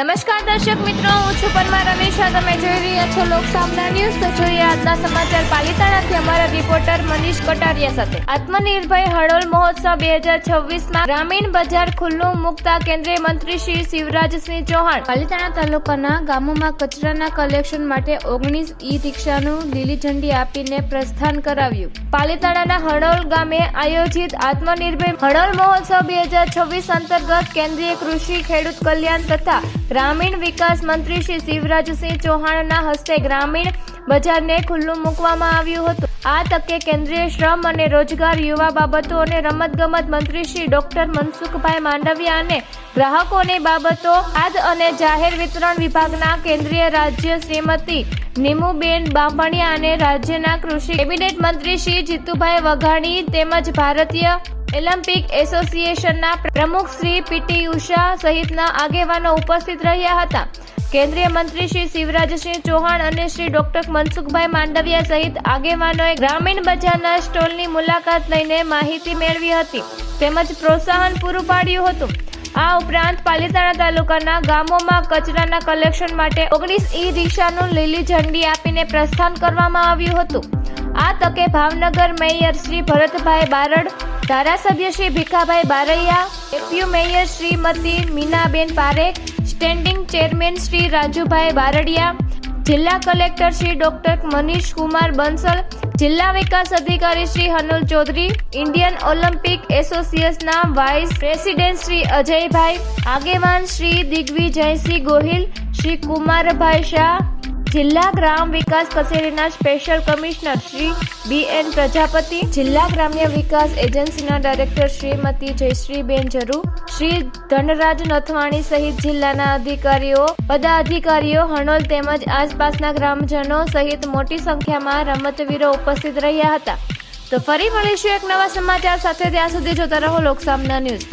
નમસ્કાર દર્શક મિત્રો, હું છું પરમા રમેશ. તમે જોઈ રહ્યા છો લોકસામના ન્યૂઝ. તો જોઈએ આજના સમાચાર પાલિતાણાથી અમારા રિપોર્ટર મનીષ કટારિયા સાથે. આત્મનિર્ભર હળોલ મહોત્સવ બે હજાર છવ્વીસમાં ગ્રામીણ બજાર ખુલ્લું મુકતા કેન્દ્રીય મંત્રી શ્રી શિવરાજસિંહ ચૌહાણ. પાલિતાણા તાલુકાના ગામોમાં કચરાના કલેક્શન માટે ઓગણીસ ઈ રિક્ષાનું લીલી ઝંડી આપીને પ્રસ્થાન કરાવ્યું. પાલિતાણાના હળોલ ગામે આયોજિત આત્મનિર્ભર હળોલ મહોત્સવ બે હજાર છવ્વીસ અંતર્ગત કેન્દ્રીય કૃષિ ખેડૂત કલ્યાણ તથા ગ્રામીણ વિકાસ મંત્રી શ્રી શિવરાજસિંહ ચૌહાણના હસ્તે ગ્રામીણ બજારને ખુલ્લું મૂકવામાં આવ્યું હતું. આ તકે કેન્દ્રીય શ્રમ અને રોજગાર યુવા બાબતો અને રમતગમત મંત્રી શ્રી ડોક્ટર મનસુખભાઈ માંડવિયા અને ગ્રાહકોની બાબતો ખાદ અને જાહેર વિતરણ વિભાગના કેન્દ્રીય રાજ્ય શ્રીમતી નીમુબેન બાંભણિયા અને રાજ્યના કૃષિ કેબિનેટ મંત્રી શ્રી જીતુભાઈ વઘાણી તેમજ ભારતીય ઓલિમ્પિક એસોસિએશનના પ્રમુખ શ્રી પીટી ઉષા સહિતના આગેવાનો ઉપસ્થિત રહ્યા હતા. કેન્દ્રીય મંત્રી શ્રી શિવરાજસિંહ ચૌહાણ અને શ્રી ડોક્ટર મનસુખભાઈ માંડવિયા સહિત આગેવાનોએ ગ્રામીણ બજારના સ્ટોલની મુલાકાત લઈને માહિતી મેળવી હતી. તેમજ પ્રોત્સાહન પૂરું પાડ્યું હતું. આ ઉપરાંત પાલિતાણા તાલુકાના ગામોમાં કચરાના કલેક્શન માટે ઓગણીસ ઈ રિક્ષાનું લીલી ઝંડી આપીને પ્રસ્થાન કરવામાં આવ્યું હતું. આ તકે ભાવનગર મેયર શ્રી ભરતભાઈ બારડ, ધારાસભ્ય Shri Bhikhabhai Baraiya એપીયુ mayor Shrimati Minaben Parekh, standing chairman Shri Rajubhai Bardiya, જિલ્લા કલેક્ટર શ્રી ડોક્ટર મનીષ કુમાર બંસલ, જિલ્લા વિકાસ અધિકારી શ્રી હનુલ ચૌધરી, ઇન્ડિયન ઓલિમ્પિક એસોસિએશનના વાઇસ પ્રેસિડેન્ટ શ્રી અજયભાઈ, આગેવાન શ્રી દિગ્વિજયસિંહ ગોહિલ, શ્રી કુમારભાઈ શાહ જિલ્લા ગ્રામ વિકાસ કચેરીના special commissioner Shri B N Prajapati, જિલ્લા ગ્રામ્ય વિકાસ એજન્સીના ડાયરેક્ટર શ્રીમતી જયશ્રીબેન જરુ, શ્રી ધનરાજ નથવાણી સહિત જિલ્લાના અધિકારીઓ, પદાધિકારીઓ, હણોલ તેમજ આસપાસના ગ્રામજનો સહિત મોટી સંખ્યામાં રમતવીરો ઉપસ્થિત રહ્યા હતા. તો ફરી મળીશું એક નવા સમાચાર સાથે. ત્યાં સુધી જોતા રહો લોકસામના ન્યૂઝ.